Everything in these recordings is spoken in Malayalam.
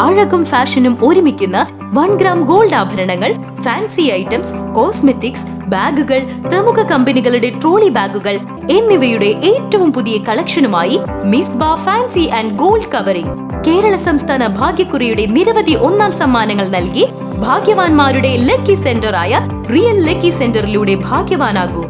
അഴകും ഫാഷനും ഒരുമിക്കുന്ന വൺ ഗ്രാം ഗോൾഡ് ആഭരണങ്ങൾ ഫാൻസി ഐറ്റംസ് കോസ്മെറ്റിക്സ് ബാഗുകൾ പ്രമുഖ കമ്പനികളുടെ ട്രോളി ബാഗുകൾ എന്നിവയുടെ ഏറ്റവും പുതിയ കളക്ഷനുമായി മിസ് ബാ fancy and gold covering. Kerala സംസ്ഥാന ഭാഗ്യക്കുറിയുടെ നിരവധി ഒന്നാം സമ്മാനങ്ങൾ നൽകി ഭാഗ്യവാന്മാരുടെ ലക്കി സെന്ററായ റിയൽ ലക്കി സെന്ററിലൂടെ ഭാഗ്യവാനാകൂ.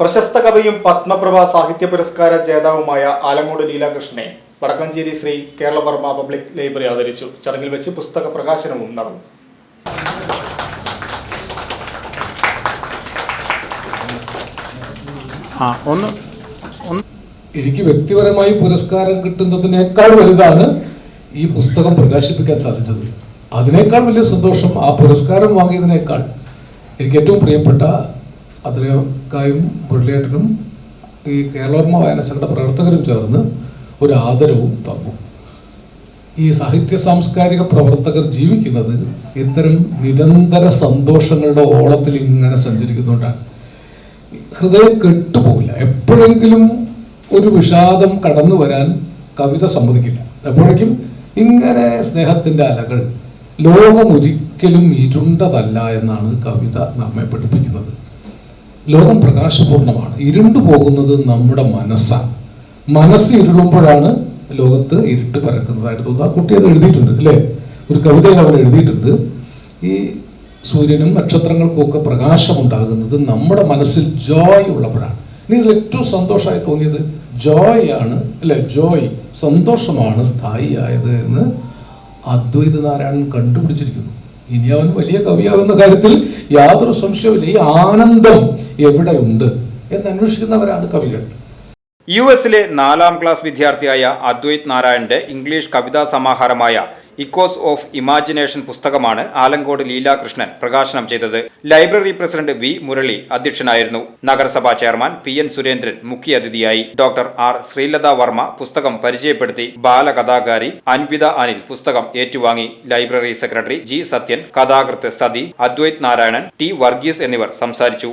പ്രശസ്ത കവിയും പത്മപ്രഭ സാഹിത്യ പുരസ്കാര ജേതാവുമായ ആലങ്ങോട് ലീലാകൃഷ്ണനെ വടക്കഞ്ചേരി ശ്രീ കേരളവർമ്മ പബ്ലിക് ലൈബ്രറി ആദരിച്ചു ചടങ്ങിൽ വെച്ച് പുസ്തക പ്രകാശനവും നടന്നു. ഒന്ന് എനിക്ക് വ്യക്തിപരമായി പുരസ്കാരം കിട്ടുന്നതിനേക്കാൾ വലുതാണ് ഈ പുസ്തകം പ്രകാശിപ്പിക്കാൻ സാധിച്ചത്. അതിനേക്കാൾ വലിയ സന്തോഷം ആ പുരസ്കാരം വാങ്ങിയതിനേക്കാൾ എനിക്ക് ഏറ്റവും പ്രിയപ്പെട്ട അതിരക്കായും മുരളിയേട്ടനും ഈ കേരളവർമ്മ വായനശാലയുടെ പ്രവർത്തകരും ചേർന്ന് ഒരു ആദരവും തന്നു. ഈ സാഹിത്യ സാംസ്കാരിക പ്രവർത്തകർ ജീവിക്കുന്നത് ഇത്തരം നിരന്തര സന്തോഷങ്ങളുടെ ഓളത്തിൽ ഇങ്ങനെ സഞ്ചരിക്കുന്നുകൊണ്ടാണ് ഹൃദയം കെട്ടുപോകില്ല എപ്പോഴെങ്കിലും ഒരു വിഷാദം കടന്നു വരാൻ കവിത സമ്മതിക്കില്ല. എപ്പോഴേക്കും ഇങ്ങനെ സ്നേഹത്തിന്റെ അലകൾ ലോകം ഒരിക്കലും ഇരുണ്ടതല്ല എന്നാണ് കവിത നമ്മെ പഠിപ്പിക്കുന്നത്. ലോകം പ്രകാശപൂർണമാണ്. ഇരുണ്ടു പോകുന്നത് നമ്മുടെ മനസ്സാണ്. മനസ്സ് ഇരുളുമ്പോഴാണ് ലോകത്ത് ഇരുട്ട് പരക്കുന്നതായിട്ട് തോന്നുന്നത്. ആ കുട്ടി അത് എഴുതിയിട്ടുണ്ട് അല്ലേ? ഒരു കവിതയിൽ അവൻ എഴുതിയിട്ടുണ്ട് ഈ സൂര്യനും നക്ഷത്രങ്ങൾക്കും ഒക്കെ പ്രകാശമുണ്ടാകുന്നത് നമ്മുടെ മനസ്സിൽ ജോയ് ഉള്ളപ്പോഴാണ്. ഇനി ഇതിൽ ഏറ്റവും സന്തോഷമായി തോന്നിയത് ജോയ് ആണ് അല്ലെ? ജോയ് സന്തോഷമാണ് സ്ഥായിയായത് എന്ന് അദ്വൈത നാരായണൻ കണ്ടുപിടിച്ചിരിക്കുന്നു. ഇനി അവൻ വലിയ കവിയാവുന്ന കാര്യത്തിൽ യാതൊരു സംശയവുമില്ല. ഈ ആനന്ദം എവിടെയുണ്ട് എന്ന് അന്വേഷിക്കുന്നവരാണ് കവികൾ. യു എസിലെ നാലാം ക്ലാസ് വിദ്യാർത്ഥിയായ അദ്വൈത് നാരായണന്റെ ഇംഗ്ലീഷ് കവിതാ സമാഹാരമായ ഇക്കോസ് ഓഫ് ഇമാജിനേഷൻ പുസ്തകമാണ് ആലങ്കോട് ലീലാകൃഷ്ണൻ പ്രകാശനം ചെയ്തത്. ലൈബ്രറി പ്രസിഡന്റ് വി മുരളി അധ്യക്ഷനായിരുന്നു. നഗരസഭാ ചെയർമാൻ പി എൻ സുരേന്ദ്രൻ മുഖ്യാതിഥിയായി ഡോക്ടർ ആർ ശ്രീലത വർമ്മ പുസ്തകം പരിചയപ്പെടുത്തി. ബാലകഥാകാരി അൻവിത അനിൽ പുസ്തകം ഏറ്റുവാങ്ങി. ലൈബ്രറി സെക്രട്ടറി ജി സത്യൻ കഥാകൃത്ത് സതി അദ്വൈത് നാരായണൻ ടി വർഗീസ് എന്നിവർ സംസാരിച്ചു.